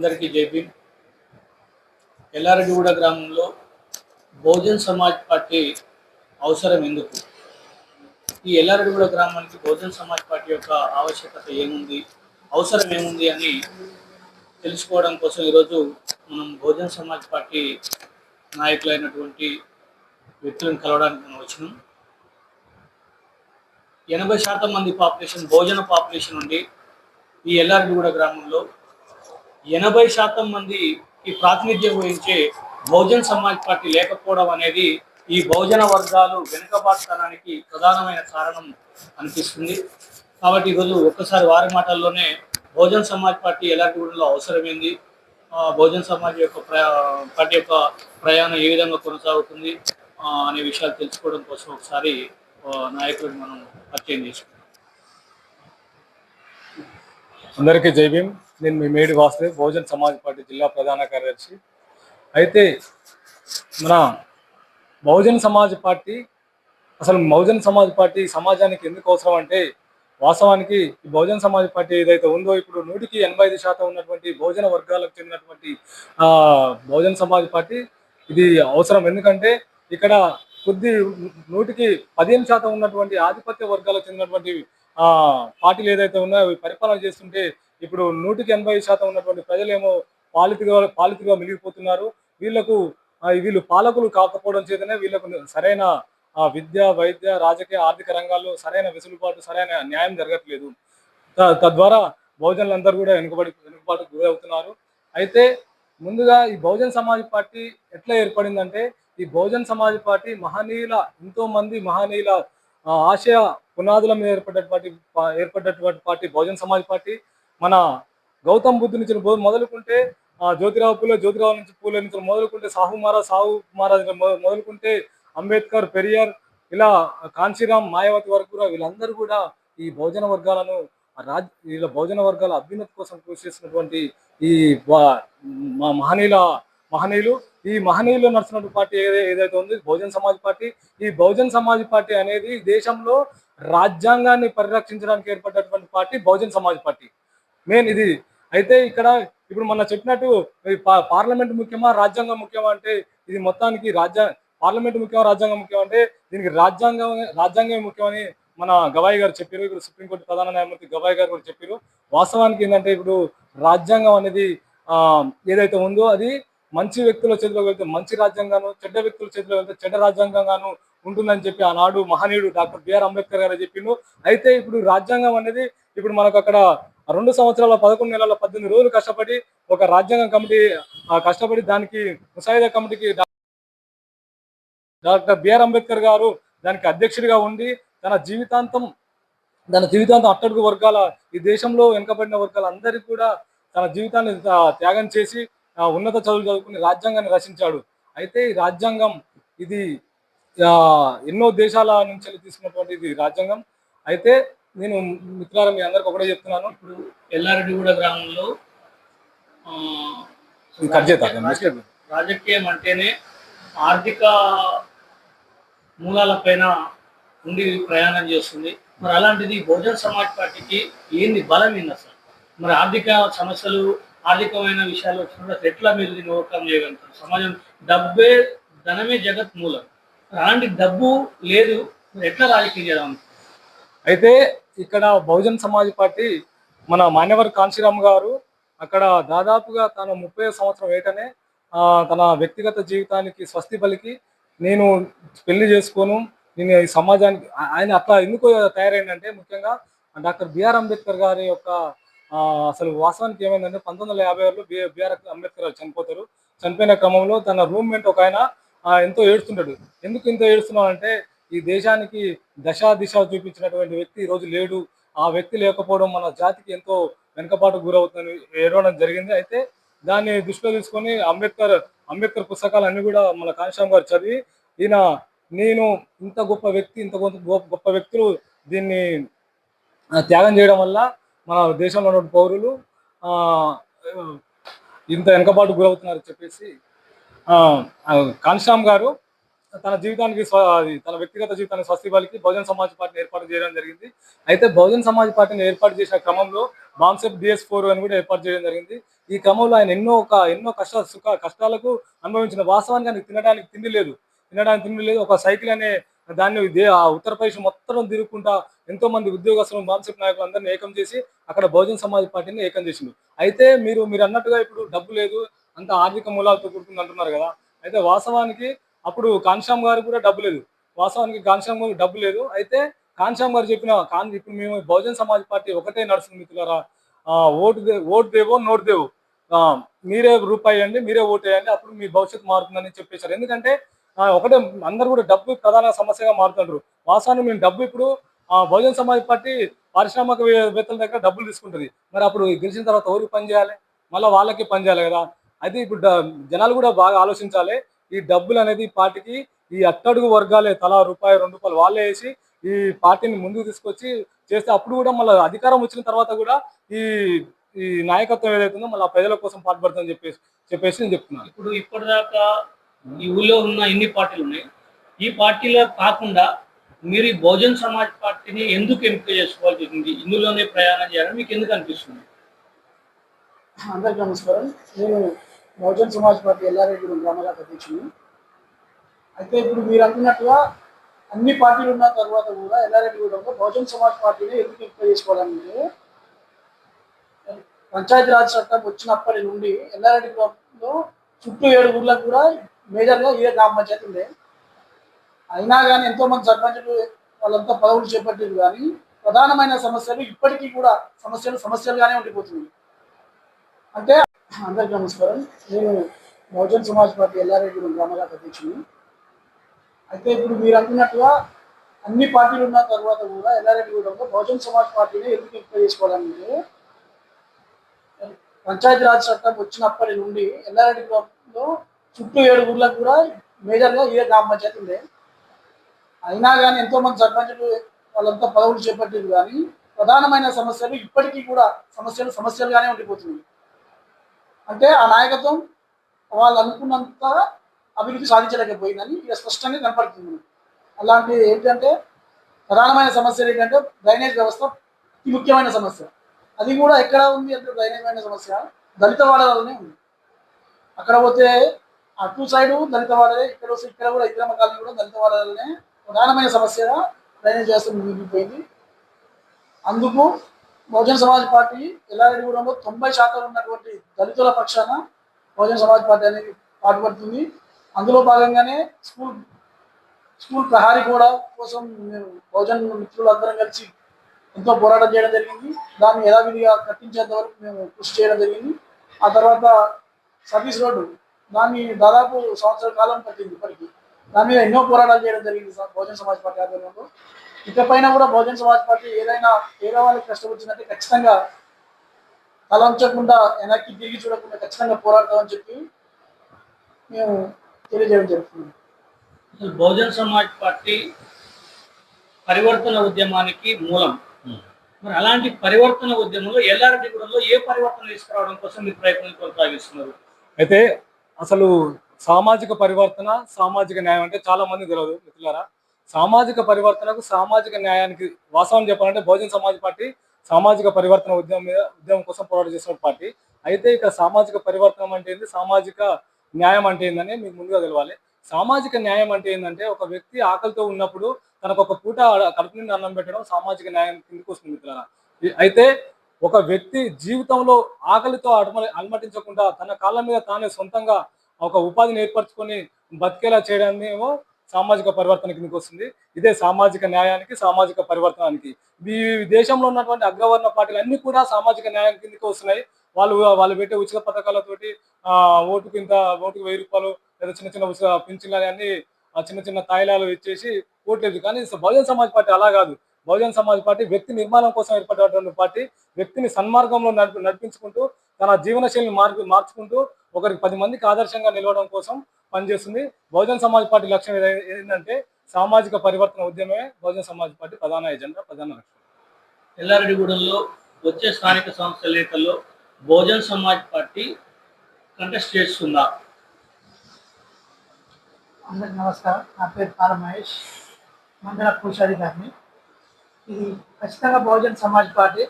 అందరికీ జై ఎల్లారెడ్డిగూడ గ్రామంలో బహుజన్ సమాజ్ పార్టీ అవసరం ఎందుకు? ఈ ఎల్లారెడ్డిగూడ గ్రామానికి బహుజన్ సమాజ్ పార్టీ యొక్క ఆవశ్యకత ఏముంది? అవసరం ఏముంది అని తెలుసుకోవడం కోసం ఈరోజు మనం బహుజన్ సమాజ్ పార్టీ నాయకులైనటువంటి వ్యక్తులను కలవడానికి మనం వచ్చినాం. ఎనభై శాతం మంది పాపులేషన్ భోజన పాపులేషన్ ఉండి ఈ ఎల్లారెడ్డిగూడ గ్రామంలో ఎనభై శాతం మందికి ప్రాతినిధ్యం వహించే బహుజన్ సమాజ్ పార్టీ లేకపోవడం అనేది ఈ బహుజన వర్గాలు వెనుకబాటుతనానికి ప్రధానమైన కారణం అనిపిస్తుంది. కాబట్టి ఈరోజు ఒక్కసారి వారి మాటల్లోనే బహుజన్ సమాజ్ పార్టీ ఎల్లారెడ్డిగూడలో అవసరమైంది బహుజన్ సమాజ్ యొక్క ప్రయా పార్టీ యొక్క ప్రయాణం ఏ విధంగా కొనసాగుతుంది అనే విషయాలు తెలుసుకోవడం కోసం ఒకసారి నాయకులను మనం పరిచయం చేసుకుంటాం అందరికీ జై భీమ్. నేను మీ మేడి వాసుదేవ్ బహుజన్ సమాజ్ పార్టీ జిల్లా ప్రధాన కార్యదర్శి. అయితే మన బహుజన్ సమాజ్ పార్టీ అసలు బహుజన్ సమాజ్ పార్టీ సమాజానికి ఎందుకు అవసరం అంటే వాస్తవానికి ఈ బహుజన్ సమాజ్ పార్టీ ఏదైతే ఉందో ఇప్పుడు నూటికి ఎనభై ఐదు శాతం ఉన్నటువంటి బహుజన వర్గాలకు చెందినటువంటి ఆ, బహుజన్ సమాజ్ పార్టీ ఇది అవసరం. ఎందుకంటే ఇక్కడ కొద్ది నూటికి పదిహేను శాతం ఉన్నటువంటి ఆధిపత్య వర్గాలకు చెందినటువంటి పార్టీలు ఏదైతే ఉన్నాయో అవి పరిపాలన చేస్తుంటే ఇప్పుడు నూటికి ఎనభై శాతం ఉన్నటువంటి ప్రజలేమో పాలితుగా పాలితుగా మిగిలిపోతున్నారు. వీళ్ళకు వీళ్ళు పాలకులు కాకపోవడం చేతనే వీళ్ళకు సరైన విద్య వైద్య రాజకీయ ఆర్థిక రంగాల్లో సరైన వెసులుబాటు సరైన న్యాయం జరగట్లేదు. తద్వారా బహుజనులందరూ కూడా వెనుకబడి వెనుకబాటుకు గురవుతున్నారు. అయితే ముందుగా ఈ బహుజన్ సమాజ్ పార్టీ ఎట్లా ఏర్పడిందంటే ఈ బహుజన్ సమాజ్ పార్టీ మహనీయుల ఎంతో మంది మహనీయుల ఆశయ పునాదుల మీద ఏర్పడ్డటువంటి ఏర్పడ్డటువంటి పార్టీ బహుజన్ సమాజ్ పార్టీ. మన గౌతమ్ బుద్ధు నుంచి మొదలుకుంటే జ్యోతిరావు పూలే జ్యోతిరావు నుంచి పూలే నుంచి మొదలుకుంటే సాహు మహారాజ్ సాహు మహారాజ్ మొదలుకుంటే అంబేద్కర్ పెరియార్ ఇలా కాంచీరామ్ మాయావతి వరకు కూడా వీళ్ళందరూ కూడా ఈ బహుజన వర్గాలను రాజ్ వీళ్ళ బహుజన వర్గాల అభ్యున్నతి కోసం కృషి చేసినటువంటి ఈ మా మహనీయుల మహనీయులు. ఈ మహనీయులు నడిచినటువంటి పార్టీ ఏదైతే ఉంది బహుజన్ సమాజ్ పార్టీ. ఈ బహుజన్ సమాజ్ పార్టీ అనేది దేశంలో రాజ్యాంగాన్ని పరిరక్షించడానికి ఏర్పడినటువంటి party Bahujan Samaj party. Main ఇది. అయితే ఇక్కడ ఇప్పుడు మన చెప్పినట్టు పార్లమెంట్ ముఖ్యమా రాజ్యాంగం ముఖ్యమా అంటే ఇది మొత్తానికి రాజ్యా పార్లమెంట్ ముఖ్యమా రాజ్యాంగం ముఖ్యం అంటే దీనికి రాజ్యాంగం రాజ్యాంగమే ముఖ్యమని మన గవాయి గారు చెప్పారు. ఇప్పుడు సుప్రీంకోర్టు ప్రధాన న్యాయమూర్తి గవాయి గారు కూడా చెప్పారు. వాస్తవానికి ఏంటంటే ఇప్పుడు రాజ్యాంగం అనేది ఏదైతే ఉందో అది మంచి వ్యక్తుల చేతిలో వెళ్తే మంచి రాజ్యాంగాను చెడ్డ వ్యక్తుల చేతిలో వెళ్తే చెడ్డ రాజ్యాంగంగాను ఉంటుందని చెప్పి ఆనాడు మహనీయుడు డాక్టర్ బిఆర్ అంబేద్కర్ గారు చెప్పిండు అయితే ఇప్పుడు రాజ్యాంగం అనేది ఇప్పుడు మనకు అక్కడ రెండు సంవత్సరాల పదకొండు నెలల పద్దెనిమిది రోజులు కష్టపడి ఒక రాజ్యాంగం కమిటీ కష్టపడి దానికి ముసాయిదా కమిటీకి డాక్టర్ బిఆర్ అంబేద్కర్ గారు దానికి అధ్యక్షుడిగా ఉండి తన జీవితాంతం తన జీవితాంతం అట్టడుగు వర్గాల ఈ దేశంలో వెనుకబడిన వర్గాల అందరికీ కూడా తన జీవితాన్ని త్యాగం చేసి ఉన్నత చదువులు చదువుకుని రాజ్యాంగాన్ని రచించాడు. అయితే ఈ రాజ్యాంగం ఇది ఎన్నో దేశాల నుంచి తీసుకున్నటువంటి ఇది రాజ్యాంగం. అయితే నేను మిత్రులారా మీ అందరికి ఒకటే చెప్తున్నాను. ఇప్పుడు ఎల్లారెడ్డిగూడ గ్రామంలో రాజకీయం అంటేనే ఆర్థిక మూలాల పైన ఉండి ప్రయాణం చేస్తుంది. మరి అలాంటిది బహుజన్ సమాజ్ పార్టీకి ఏంది బలం ఏంది అసలు? మరి ఆర్థిక సమస్యలు ఆర్థికమైన విషయాలు వచ్చినప్పుడు ఎట్లా మీరు దీన్ని ఓవర్కమ్ చేయగలుగుతారు? సమాజం డబ్బే ధనమే జగత్ మూలం. అలాంటి డబ్బు లేదు ఎట్లా రాజకీయం చేయడం అయితే ఇక్కడ బహుజన్ సమాజ్ పార్టీ మన మాన్యవర్ కాంశీరామ్ గారు అక్కడ దాదాపుగా తన ముప్పై సంవత్సరం ఏటనే తన వ్యక్తిగత జీవితానికి స్వస్తి పలికి నేను పెళ్ళి చేసుకోను నేను ఈ సమాజానికి ఆయన అట్లా ఎందుకు తయారైందంటే ముఖ్యంగా డాక్టర్ బిఆర్ అంబేద్కర్ గారి యొక్క అసలు వాస్తవానికి ఏమైందంటే పంతొమ్మిది వందల యాభై ఆరులో బిఆర్ అంబేద్కర్ గారు చనిపోతారు. చనిపోయిన క్రమంలో తన రూమ్మేట్ ఒక ఆయన ఎంతో ఏడుస్తుంటాడు. ఎందుకు ఇంత ఏడుస్తున్నావు అంటే ఈ దేశానికి దశా దిశ చూపించినటువంటి వ్యక్తి ఈ రోజు లేడు. ఆ వ్యక్తి లేకపోవడం మన జాతికి ఎంతో వెనుకబాటు గురవుతుందని ఏడవడం జరిగింది. అయితే దాన్ని దృష్టిలో తీసుకొని అంబేద్కర్ అంబేద్కర్ పుస్తకాలు అన్ని కూడా మన కాంశీరామ్ గారు చదివి ఈయన నేను ఇంత గొప్ప వ్యక్తి ఇంత గొప్ప గొప్ప- గొప్ప వ్యక్తులు దీన్ని త్యాగం చేయడం వల్ల మన దేశంలో ఉన్న పౌరులు ఇంత వెనుకబాటు గురవుతున్నారని చెప్పేసి కాన్శ్యామ్ గారు తన జీవితానికి తన వ్యక్తిగత జీవితానికి స్వస్తి పలికి బహుజన్ సమాజ్ పార్టీని ఏర్పాటు చేయడం జరిగింది. అయితే బహుజన్ సమాజ్ పార్టీని ఏర్పాటు చేసిన క్రమంలో బాంసెప్ డిఎస్ ఫోర్ అని కూడా ఏర్పాటు చేయడం జరిగింది. ఈ క్రమంలో ఆయన ఎన్నో ఒక ఎన్నో కష్ట సుఖ కష్టాలకు అనుభవించిన వాస్తవానికి ఆయనకు తినడానికి తిండి లేదు. తినడానికి తిండి లేదు. ఒక సైకిల్ అనే దాన్ని ఆ ఉత్తరప్రదేశ్ మొత్తం తిరుగుకుంటా ఎంతో మంది ఉద్యోగస్తులు మాన్సిప్ నాయకులు అందరినీ ఏకం చేసి అక్కడ బహుజన్ సమాజ్ పార్టీని ఏకం చేసిండు. అయితే మీరు మీరు అన్నట్టుగా ఇప్పుడు డబ్బు లేదు అంత ఆర్థిక మూలాలతో కూడుకుంది అంటున్నారు కదా. అయితే వాస్తవానికి అప్పుడు కాన్శ్యామ్ గారు కూడా డబ్బు లేదు. వాస్తవానికి కాన్శ్యామ్ గారు డబ్బు లేదు. అయితే కాన్శ్యామ్ గారు చెప్పిన కాన్ ఇప్పుడు మేము బహుజన్ సమాజ్ పార్టీ ఒకటే నడుస్తుంది మిత్రులారా. ఓటు దే ఓటు దేవో నోటు దేవో. మీరే రూపాయి వేయండి మీరే ఓటు వేయండి అప్పుడు మీ భవిష్యత్తు మారుతుందని చెప్పేశారు. ఎందుకంటే ఒకటే అందరూ కూడా డబ్బు ప్రధాన సమస్యగా మారుతుంటారు. వాస్తవానికి మేము డబ్బు ఇప్పుడు బహుజన సమాజ్ పార్టీ పారిశ్రామికవేత్తల దగ్గర డబ్బులు తీసుకుంటుంది. మరి అప్పుడు గెలిచిన తర్వాత ఎవరికి పని చేయాలి? మళ్ళీ వాళ్ళకి పని చేయాలి కదా. అయితే ఇప్పుడు జనాలు కూడా బాగా ఆలోచించాలి. ఈ డబ్బులు అనేది ఈ పార్టీకి ఈ అట్టడుగు వర్గాలే తలా రూపాయి రెండు రూపాయలు వాళ్ళే వేసి ఈ పార్టీని ముందుకు తీసుకొచ్చి చేస్తే అప్పుడు కూడా మళ్ళీ అధికారం వచ్చిన తర్వాత కూడా ఈ ఈ నాయకత్వం ఏదైతుందో మళ్ళీ ఆ ప్రజల కోసం పాటుపడుతుందని చెప్పేసి చెప్పేసి నేను చెప్తున్నాను. ఇప్పుడు ఇప్పటిదాకా ఈ ఊళ్ళో ఉన్న ఇన్ని పార్టీలు ఉన్నాయి? ఈ పార్టీలో కాకుండా మీరు ఈ బహుజన్ సమాజ్ పార్టీని ఎందుకు ఎంపిక చేసుకోవాల్సి ఉంది ఇందులోనే ప్రయాణం చేయాలని మీకు ఎందుకు అనిపిస్తుంది? అందరికీ నమస్కారం. నేను బహుజన్ సమాజ్ పార్టీ ఎల్లారెడ్డి గ్రామశాఖ అధ్యక్షుడు. అయితే ఇప్పుడు మీరు అనుకున్నట్టుగా అన్ని పార్టీలు ఉన్న తర్వాత కూడా ఎల్లారెడ్డిగూడెంలో బహుజన్ సమాజ్ పార్టీని ఎందుకు ఎక్కువ చేసుకోవాలంటే పంచాయతీరాజ్ చట్టం వచ్చినప్పటి నుండి ఎల్లారెడ్డిగూడెంలో చుట్టూ ఏడు ఊర్లకు కూడా మేజర్గా ఇదే గ్రామ పంచాయతీ ఉండే. అయినా కానీ ఎంతో మంది సర్పంచులు వాళ్ళంతా పదవులు చేపట్టారు కానీ ప్రధానమైన సమస్యలు ఇప్పటికీ కూడా సమస్యలు సమస్యలుగానే ఉండిపోతున్నాయి. అంటే అందరికీ నమస్కారం. నేను బహుజన్ సమాజ్ పార్టీ ఎల్లారెడ్డి గ్రామశాఖ అధ్యక్షుడు అయితే ఇప్పుడు మీరు అనుకున్నట్టుగా అన్ని పార్టీలు ఉన్న తర్వాత కూడా ఎల్లారెడ్డిగూడెంలో బహుజన్ సమాజ్ పార్టీని ఎందుకు ఎంపిక చేసుకోవాలంటే పంచాయతీ రాజ్ చట్టం వచ్చినప్పటి నుండి ఎల్లారెడ్డిగూడెంలో చుట్టూ ఏడు ఊర్లకు కూడా మేజర్గా ఇదే గ్రామ పంచాయతీ ఉండే. అయినా కానీ ఎంతోమంది సర్పంచులు వాళ్ళంతా పదవులు చేపట్టారు కానీ ప్రధానమైన సమస్యలు ఇప్పటికీ కూడా సమస్యలు సమస్యలుగానే ఉండిపోతున్నాయి. అంటే ఆ నాయకత్వం వాళ్ళు అనుకున్నంత అభివృద్ధి సాధించలేకపోయిందని ఇక స్పష్టంగా కనపడుతుంది. అలాంటి ఏంటంటే ప్రధానమైన సమస్యలు ఏంటంటే డ్రైనేజ్ వ్యవస్థ అతి ముఖ్యమైన సమస్య. అది కూడా ఎక్కడ ఉంది అంటే డ్రైనేజ్ సమస్య? దళిత వాడలోనే ఉంది. అక్కడ పోతే అటు సైడు దళిత వాడలే ఇక్కడ వస్తే ఇక్కడ కూడా ఇతర కాలనీ కూడా దళిత వాడలనే ప్రధానమైన సమస్యగా డ్రైనేజ్ వ్యవస్థ మిగిలిపోయింది అందుకు బహుజన్ సమాజ్ పార్టీ ఎల్లారెడ్డిగూడెంలో తొంభై శాతం ఉన్నటువంటి దళితుల పక్షాన బహుజన్ సమాజ్ పార్టీ అనేది పాటుపడుతుంది. అందులో భాగంగానే స్కూల్ స్కూల్ ప్రహారీ కూడా కోసం మేము బహుజన్ మిత్రులందరం కలిసి ఎంతో పోరాటం చేయడం జరిగింది. దాన్ని యథావిధిగా కట్టించేంత వరకు మేము కృషి చేయడం జరిగింది. ఆ తర్వాత సర్వీస్ రోడ్డు దాన్ని దాదాపు సంవత్సర కాలం పట్టింది ఇప్పటికీ. దాని మీద ఎన్నో పోరాటాలు చేయడం జరిగింది స- బహుజన్ సమాజ్ పార్టీ ఆధ్వర్యంలో. ఇకపైన కూడా బహుజన్ సమాజ్ పార్టీ ఏదైనా వేరే వాళ్ళకి కష్టం వచ్చిందంటే ఖచ్చితంగా తల ఉంచకుండా వెనక్కి తిరిగి చూడకుండా ఖచ్చితంగా పోరాడతామని చెప్పి మేము తెలియజేయడం జరుగుతుంది. అసలు బహుజన్ సమాజ్ పార్టీ పరివర్తన ఉద్యమానికి మూలం. మరి అలాంటి పరివర్తన ఉద్యమంలో ఎల్లారెడ్డిగూడెంలో ఏ పరివర్తన తీసుకురావడం కోసం మీరు ప్రయత్నం కొనసాగిస్తున్నారు? అయితే అసలు సామాజిక పరివర్తన సామాజిక న్యాయం అంటే చాలా మంది తెలియదు మిత్రులారా. సామాజిక పరివర్తనకు సామాజిక న్యాయానికి వాస్తవం చెప్పాలంటే బహుజన్ సమాజ్ పార్టీ సామాజిక పరివర్తన ఉద్యమం మీద ఉద్యమం కోసం పోరాటం చేసిన పార్టీ. అయితే ఇక్కడ సామాజిక పరివర్తనం అంటే ఏంది? సామాజిక న్యాయం అంటే ఏందని మీకు ముందుగా తెలవాలి. సామాజిక న్యాయం అంటే ఏంటంటే ఒక వ్యక్తి ఆకలితో ఉన్నప్పుడు తనకు ఒక పూట కడుపు నుండి అన్నం పెట్టడం సామాజిక న్యాయం కిందకు వస్తుంది మిత్రులారా. అయితే ఒక వ్యక్తి జీవితంలో ఆకలితో అడమ అలమటించకుండా తన కాళ్ళ మీద తానే సొంతంగా ఒక ఉపాధిని ఏర్పరచుకొని బతికేలా చేయడాన్ని ఏమో సామాజిక పరివర్తన కిందకి వస్తుంది. ఇదే సామాజిక న్యాయానికి సామాజిక పరివర్తనానికి. ఈ దేశంలో ఉన్నటువంటి అగ్రవర్ణ పార్టీలు అన్ని కూడా సామాజిక న్యాయం కిందకి వస్తున్నాయి. వాళ్ళు వాళ్ళు పెట్టే ఉచిత పథకాలతోటి ఓటుకు ఇంత ఓటుకు వెయ్యి రూపాయలు లేదా చిన్న చిన్న ఉచిత పింఛన్లు అన్ని చిన్న చిన్న తాయిలాలు ఇచ్చేసి ఓట్లేదు. కానీ బహుజన సమాజ్ పార్టీ అలా కాదు. బహుజన సమాజ్ పార్టీ వ్యక్తి నిర్మాణం కోసం ఏర్పడేటువంటి పార్టీ వ్యక్తిని సన్మార్గంలో నడిపి నడిపించుకుంటూ తన జీవనశైలిని మార్పు మార్చుకుంటూ ఒకరికి పది మందికి ఆదర్శంగా నిలవడం కోసం పనిచేస్తుంది. బహుజన్ సమాజ్ పార్టీ లక్ష్యం ఏంటంటే సామాజిక పరివర్తన ఉద్యమమే బహుజన్ సమాజ్ పార్టీ ప్రధాన ఎజెండా ప్రధాన లక్ష్యం. ఎల్లారెడ్డిగూడెంలో వచ్చే స్థానిక సంస్థల ఎన్నికల్లో బహుజన్ సమాజ్ పార్టీ కంటెస్ట్ చేస్తుందా? అందరికి నమస్కారం. నా పేరు పాల మహేష్ మండల గారిని. ఇది ఖచ్చితంగా బహుజన్ సమాజ్ పార్టీ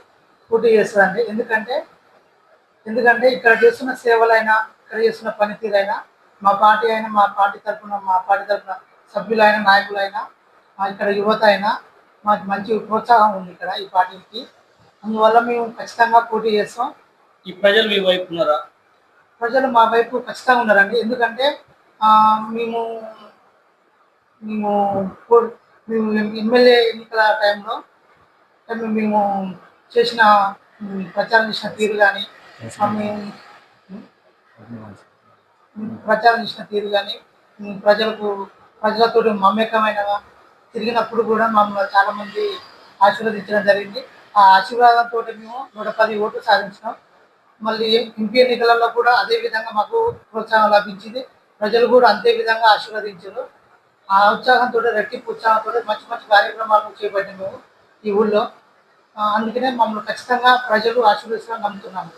పోటీ చేస్తుందండి. ఎందుకంటే ఎందుకంటే ఇక్కడ చేస్తున్న సేవలైనా ఇక్కడ చేస్తున్న పనితీరైనా మా పార్టీ అయినా మా పార్టీ తరఫున మా పార్టీ తరఫున సభ్యులైన నాయకులైనా మా ఇక్కడ యువత అయినా మాకు మంచి ప్రోత్సాహం ఉంది ఇక్కడ ఈ పార్టీకి. అందువల్ల మేము ఖచ్చితంగా పోటీ చేస్తాం. ఈ ప్రజలు మీ వైపు ఉన్నారా? ప్రజలు మా వైపు ఖచ్చితంగా ఉన్నారండి. ఎందుకంటే ఆ, మేము మేము మేము ఎమ్మెల్యే ఎన్నికల టైంలో మేము- మేము చేసిన ప్రచారం చేసిన తీరు కానీ మేము ప్రచారం చేసిన తీరు కానీ ప్రజలకు ప్రజలతో మమేకమైన తిరిగినప్పుడు కూడా మమ్మల్ని చాలా మంది ఆశీర్వదించడం జరిగింది. ఆ ఆశీర్వాదంతో మేము నూట పది ఓట్లు సాధించినాం. మళ్ళీ ఎంపీ ఎన్నికలలో కూడా అదే విధంగా మాకు ప్రోత్సాహం లభించింది. ప్రజలు కూడా అంతే విధంగా ఆశీర్వదించారు. ఆ ఉత్సాహంతో రెట్టింపు ఉత్సాహంతో మంచి మంచి కార్యక్రమాలు చేపట్టాము మేము ఈ ఊళ్ళో. అందుకనే మమ్మల్ని ఖచ్చితంగా ప్రజలు ఆశీర్వదిస్తారని నమ్ముతున్నాము.